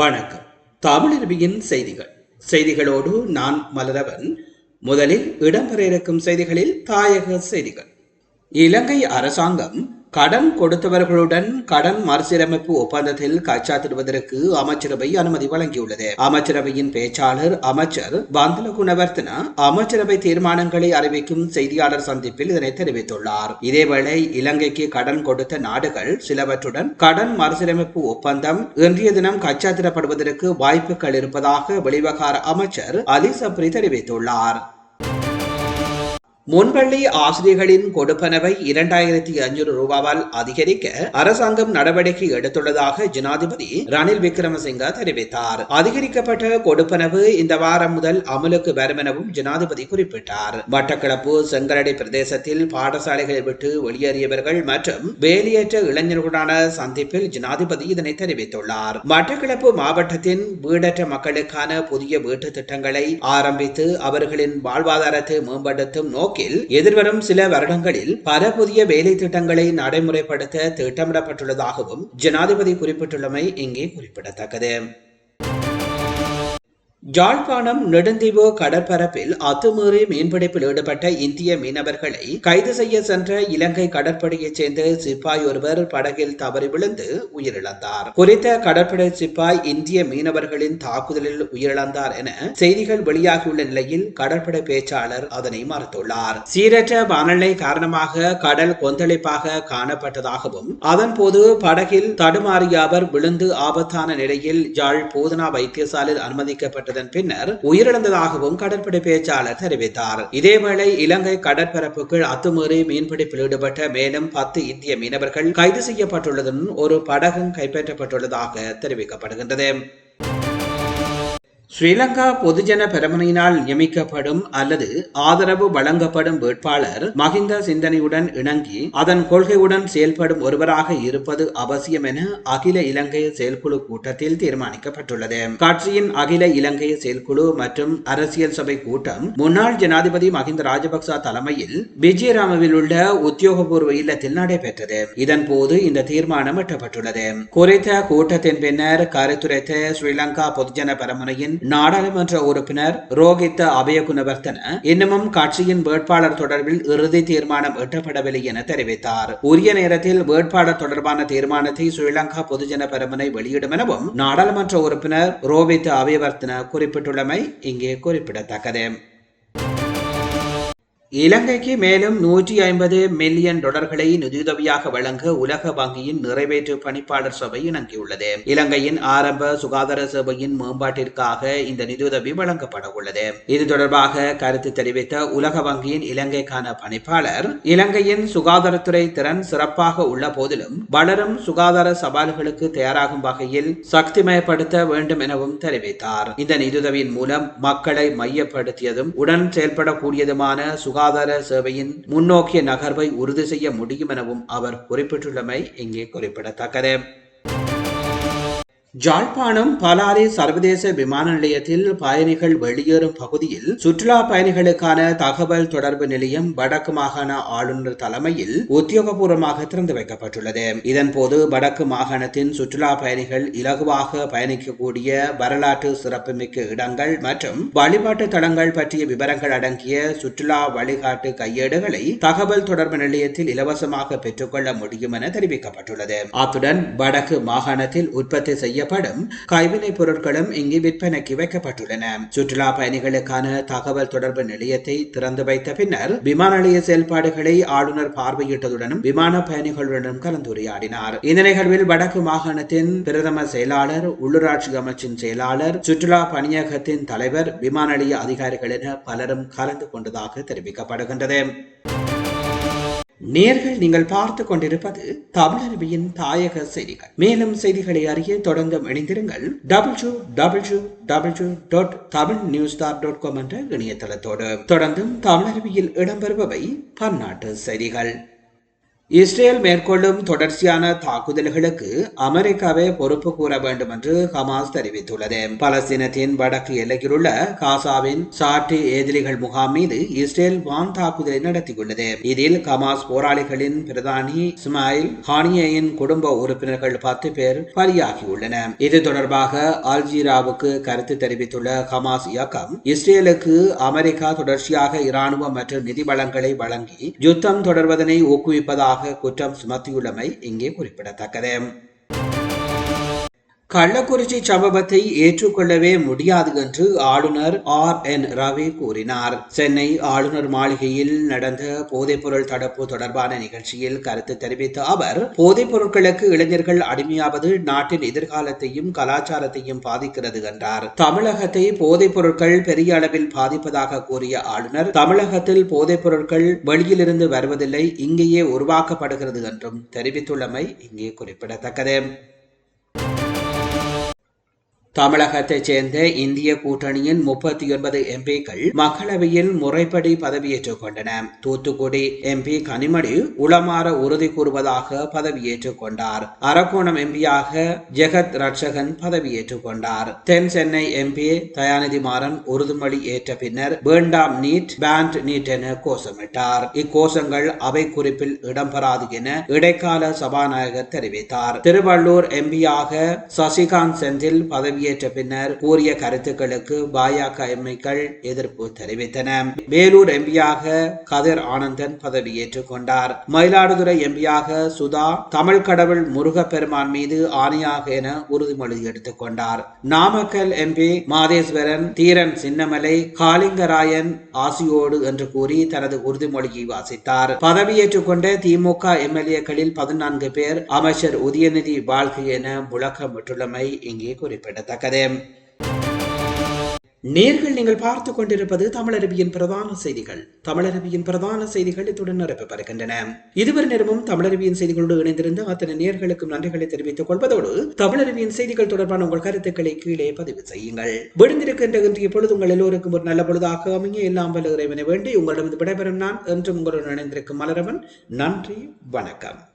வணக்கம். தமிழருவியின் செய்திகள். செய்திகளோடு நான் மலரவன். முதலில் இடம்பெற இருக்கும் செய்திகளில் தாயக செய்திகள். இலங்கை அரசாங்கம் கடன் கொடுத்தவர்களுடன் கடன் மறுசீரமைப்பு ஒப்பந்தத்தில் கைச்சாத்திடுவதற்கு அமைச்சரவை அனுமதி வழங்கியுள்ளது. அமைச்சரவையின் பேச்சாளர் அமைச்சர் பந்தல குணவர்த்தன அமைச்சரவை தீர்மானங்களை அறிவிக்கும் செய்தியாளர் சந்திப்பில் இதனை தெரிவித்துள்ளார். இதேவேளை இலங்கைக்கு கடன் கொடுத்த நாடுகள் சிலவற்றுடன் கடன் மறுசீரமைப்பு ஒப்பந்தம் இன்றைய தினம் கைச்சாத்திடப்படுவதற்கு வாய்ப்புகள் இருப்பதாக வெளிவகார அமைச்சர் அலி சப்ரி தெரிவித்துள்ளார். முன்பள்ளி ஆசிரியர்களின் கொடுப்பனவை இரண்டாயிரத்தி அஞ்சூறு ரூபாவால் அதிகரிக்க அரசாங்கம் நடவடிக்கை எடுத்துள்ளதாக ஜனாதிபதி ரணில் விக்ரமசிங்க தெரிவித்தார். அதிகரிக்கப்பட்ட கொடுப்பனவு இந்த வாரம் முதல் அமலுக்கு வரும் எனவும் ஜனாதிபதி குறிப்பிட்டார். மட்டக்களப்பு செங்கலடை பிரதேசத்தில் பாடசாலைகளை விட்டு வெளியேறியவர்கள் மற்றும் வேலையேற்ற இளைஞர்களுடனான சந்திப்பில் ஜனாதிபதி இதனை தெரிவித்துள்ளார். மட்டக்கிளப்பு மாவட்டத்தின் வீடற்ற மக்களுக்கான புதிய வீட்டு திட்டங்களை ஆரம்பித்து அவர்களின் வாழ்வாதாரத்தை மேம்படுத்தும் நோக்கில் எதிர்வரும் சில வருடங்களில் பல புதிய வேலை திட்டங்களை நடைமுறைப்படுத்த திட்டமிடப்பட்டுள்ளதாகவும் ஜனாதிபதி குறிப்பிட்டுள்ளமை இங்கே குறிப்பிடத்தக்கது. யாழ்ப்பாணம் நெடுந்தீவு கடற்பரப்பில் அத்துமீறி மீன்பிடிப்பில் ஈடுபட்ட இந்திய மீனவர்களை கைது செய்ய சென்ற இலங்கை கடற்படையைச் சேர்ந்த சிப்பாய் ஒருவர் படகில் தவறி விழுந்து உயிரிழந்தார். குறித்த கடற்படை சிப்பாய் இந்திய மீனவர்களின் தாக்குதலில் உயிரிழந்தார் என செய்திகள் வெளியாகியுள்ள நிலையில் கடற்படை பேச்சாளர் அதனை மறுத்துள்ளார். சீரற்ற வானிலை காரணமாக கடல் கொந்தளிப்பாக காணப்பட்டதாகவும் அதன்போது படகில் தடுமாறிய அவர் விழுந்து ஆபத்தான நிலையில் யாழ் போதனா வைத்தியசாலையில் அனுமதிக்கப்பட்ட ஏற்பட்டதன் பின்னர் உயிரிழந்ததாகவும் கடற்படை பேச்சாளர் தெரிவித்தார். இதேவேளை இலங்கை கடற்பரப்புக்குள் அத்துமீறி மீன்பிடிப்பில் ஈடுபட்ட மேலும் பத்து இந்திய மீனவர்கள் கைது செய்யப்பட்டுள்ளதுடன் ஒரு படகும் கைப்பற்றப்பட்டுள்ளதாக தெரிவிக்கப்படுகின்றது. ஸ்ரீலங்கா பொதுஜன பெரமுனையினால் நியமிக்கப்படும் அல்லது ஆதரவு வழங்கப்படும் வேட்பாளர் மகிந்த சிந்தனையுடன் இணங்கி அதன் கொள்கையுடன் செயல்படும் ஒருவராக இருப்பது அவசியம் என அகில இலங்கை செயற்குழு கூட்டத்தில் தீர்மானிக்கப்பட்டுள்ளது. கட்சியின் அகில இலங்கை செயற்குழு மற்றும் அரசியல் சபை கூட்டம் முன்னாள் ஜனாதிபதி மகிந்த ராஜபக்ச தலைமையில் விஜயராமவில் உள்ள உத்தியோகபூர்வ இல்லத்தில் நடைபெற்றது. இதன் போது இந்த தீர்மானம் எட்டப்பட்டுள்ளது. குறித்த கூட்டத்தின் பின்னர் கருத்துரைத்த ஸ்ரீலங்கா பொதுஜன பெரமுனையின் நாடாளுமன்ற உறுப்பினர் ரோஹித்த அபயகுணவர்த்தன இன்னமும் கட்சியின் வேட்பாளர் தொடர்பில் இறுதி தீர்மானம் எட்டப்படவில்லை என தெரிவித்தார். உரிய நேரத்தில் வேட்பாளர் தொடர்பான தீர்மானத்தை ஸ்ரீலங்கா பொதுஜன பெருமனை வெளியிடும் எனவும் நாடாளுமன்ற உறுப்பினர் ரோஹித் அபயவர்த்தன குறிப்பிட்டுள்ளமை இங்கே குறிப்பிடத்தக்கது. இலங்கைக்கு மேலும் நூற்றி ஐம்பது மில்லியன் டாலர்களை நிதியுதவியாக வழங்க உலக வங்கியின் நிறைவேற்று பணிப்பாளர் சபை இணங்கியுள்ளது. இலங்கையின் ஆரம்ப சுகாதார சபையின் மேம்பாட்டிற்காக இந்த நிதியுதவி வழங்கப்பட உள்ளது. இது தொடர்பாக கருத்து தெரிவித்த உலக வங்கியின் இலங்கைக்கான பணிப்பாளர் இலங்கையின் சுகாதாரத்துறை திறன் சிறப்பாக உள்ள போதிலும் வளரும் சுகாதார சவால்களுக்கு தயாராகும் வகையில் சக்திமயப்படுத்த வேண்டும் எனவும் தெரிவித்தார். இந்த நிதியுதவியின் மூலம் மக்களை மையப்படுத்தியதும் உடன் செயல்படக்கூடியதுமான சுகாதார சுகாதார சேவையின் முன்னோக்கிய நகர்வை உறுதி செய்ய முடியும் எனவும் அவர் குறிப்பிட்டுள்ளமை இங்கே குறிப்பிடத்தக்கது. ஜாழ்ப்பாணம் பலாரி சர்வதேச விமான நிலையத்தில் பயணிகள் வெளியேறும் பகுதியில் சுற்றுலா பயணிகளுக்கான தகவல் தொடர்பு நிலையம் வடக்கு மாகாண ஆளுநர் தலைமையில் உத்தியோகபூர்வமாக திறந்து வைக்கப்பட்டுள்ளது. இதன்போது வடக்கு மாகாணத்தின் சுற்றுலா பயணிகள் இலகுவாக பயணிக்கக்கூடிய வரலாற்று சிறப்புமிக்க இடங்கள் மற்றும் வழிபாட்டு தளங்கள் பற்றிய விவரங்கள் அடங்கிய சுற்றுலா வழிகாட்டு கையேடுகளை தகவல் தொடர்பு நிலையத்தில் இலவசமாக பெற்றுக்கொள்ள முடியும் என தெரிவிக்கப்பட்டுள்ளது. அத்துடன் வடக்கு மாகாணத்தில் உற்பத்தி செய்ய செய்யப்படும் கைவினைப் பொருட்களும் இங்கு விற்பனைக்கு வைக்கப்பட்டுள்ளன. சுற்றுலா பயணிகளுக்கான தகவல் தொடர்பு நிலையத்தை திறந்து வைத்த பின்னர் விமான நிலைய செயல்பாடுகளை ஆளுநர் பார்வையிட்டதுடனும் விமான பயணிகளுடனும் கலந்துரையாடினார். இந்த நிகழ்வில் வடக்கு மாகாணத்தின் பிரதம செயலாளர் உள்ளூராட்சி அமைச்சின் செயலாளர் சுற்றுலா பணியகத்தின் தலைவர் விமான நிலைய அதிகாரிகள் என பலரும் கலந்து கொண்டதாக தெரிவிக்கப்படுகின்றது. நேர்கள் நீங்கள் பார்த்து கொண்டிருப்பது தமிழருவியின் தாயக செய்திகள். மேலும் செய்திகளை அறிய தொடர்ந்து இணைந்திருங்கள். Double two double double dot Tamil news dot com என்ற இணையதளத்தோடு. தொடர்ந்தும் தமிழருவியில் இடம்பெறுபவை பன்னாட்டு செய்திகள். இஸ்ரேல் மேற்கொள்ளும் தொடர்ச்சியான தாக்குதல்களுக்கு அமெரிக்காவே பொறுப்பு கூற வேண்டும் என்று ஹமாஸ் தெரிவித்துள்ளது. பலஸ்தீனத்தின் வடக்கு எல்லையில் உள்ள காசாவின் சாட்டி ஏதிலிகள் முகாம் மீது இஸ்ரேல் வான் தாக்குதலை நடத்தியுள்ளது. இதில் ஹமாஸ் போராளிகளின் பிரதானி இஸ்மாயில் ஹானியின் குடும்ப உறுப்பினர்கள் பத்து பேர் பலியாகியுள்ளனர். இது தொடர்பாக அல்ஜீராவுக்கு கருத்து தெரிவித்துள்ள ஹமாஸ் இயக்கம் இஸ்ரேலுக்கு அமெரிக்கா தொடர்ச்சியாக இராணுவ மற்றும் நிதி வளங்களை வழங்கி யுத்தம் தொடர்வதனை ஊக்குவிப்பதாக குற்றம் சுமத்தியுள்ளமை இங்கே குறிப்பிடத்தக்கது. கள்ளக்குறிச்சி சம்பவத்தை ஏற்றுக்கொள்ளவே முடியாது என்று ஆளுநர் ஆர் என் ரவி கூறினார். சென்னை ஆளுநர் மாளிகையில் நடந்த போதைப்பொருள் தடுப்பு தொடர்பான நிகழ்ச்சியில் கருத்து தெரிவித்த அவர் போதைப் பொருட்களுக்கு இளைஞர்கள் அடிமையாவது நாட்டின் எதிர்காலத்தையும் கலாச்சாரத்தையும் பாதிக்கிறது என்றார். தமிழகத்தை போதைப் பொருட்கள் பெரிய அளவில் பாதிப்பதாக கூறிய ஆளுநர் தமிழகத்தில் போதைப் பொருட்கள் வெளியிலிருந்து வருவதில்லை இங்கேயே உருவாக்கப்படுகிறது என்றும் தெரிவித்துள்ளமை இங்கே குறிப்பிடத்தக்கது. தமிழகத்தைச் சேர்ந்த இந்திய கூட்டணியின் முப்பத்தி ஒன்பது எம்பிக்கள் மக்களவையில் முறைப்படி பதவியேற்றுக் கொண்டன. தூத்துக்குடி எம்பி கனிமொழி உளமாற உறுதி கூறுவதாக பதவியேற்றுக் கொண்டார். அரக்கோணம் எம்பியாக ஜெகத் ரட்சகன் பதவியேற்றுக் கொண்டார். தென் சென்னை எம்பி தயாநிதி மாறன் உறுதிமொழி ஏற்ற பின்னர் வேண்டாம் நீட் பேண்ட் நீட் என கோஷமிட்டார். இக்கோஷங்கள் அவை குறிப்பில் இடம்பெறாது என இடைக்கால சபாநாயகர் தெரிவித்தார். திருவள்ளூர் எம்பியாக சசிகாந்த் செந்தில் பதவி பதவியேற்ற பின்னர் கூறிய கருத்துக்களுக்கு பாஜக எம்ஐக்கள் எதிர்ப்பு தெரிவித்தன. வேலூர் எம்பியாக கதிர் ஆனந்தன் பதவியேற்றுக் கொண்டார். மயிலாடுதுறை எம்பியாக சுதா தமிழ் கடவுள் முருகப்பெருமான் மீது ஆணையாக என உறுதிமொழி எடுத்துக் கொண்டார். நாமக்கல் எம்பி மாதேஸ்வரன் தீரன் சின்னமலை காளிங்கராயன் ஆசியோடு என்று கூறி தனது உறுதிமொழியை வாசித்தார். பதவியேற்றுக் கொண்ட திமுக எம்எல்ஏக்களில் பதினான்கு பேர் அமைச்சர் உதயநிதி வாழ்க்கை என முழக்கமிட்டுள்ளமை இங்கே குறிப்பிடத்தக்கது நேர்கள் நீங்கள் பார்த்துக் கொண்டிருப்பது தமிழருவியின் பிரதான செய்திகள். தமிழருவியின் பிரதான செய்திகள் இத்துடன் நிரப்பப்படுகின்றன. இதுவரை நேரமும் தமிழருவியின் செய்திகளோடு இணைந்திருந்த அத்தனை நேர்களுக்கும் நன்றிகளை தெரிவித்துக் கொள்வதோடு தமிழருவியின் செய்திகள் தொடர்பான உங்கள் கருத்துக்களை கீழே பதிவு செய்யுங்கள். விடுந்திருக்கின்ற இன்றைய பொழுது உங்கள் எல்லோருக்கும் ஒரு நல்ல பொழுதாக அமைய எல்லாம் வல்ல இறைவனை வேண்டி உங்களிடம் விடைபெறும் நான் என்றும் உங்களுடன் இணைந்திருக்கும் மலரவன். நன்றி வணக்கம்.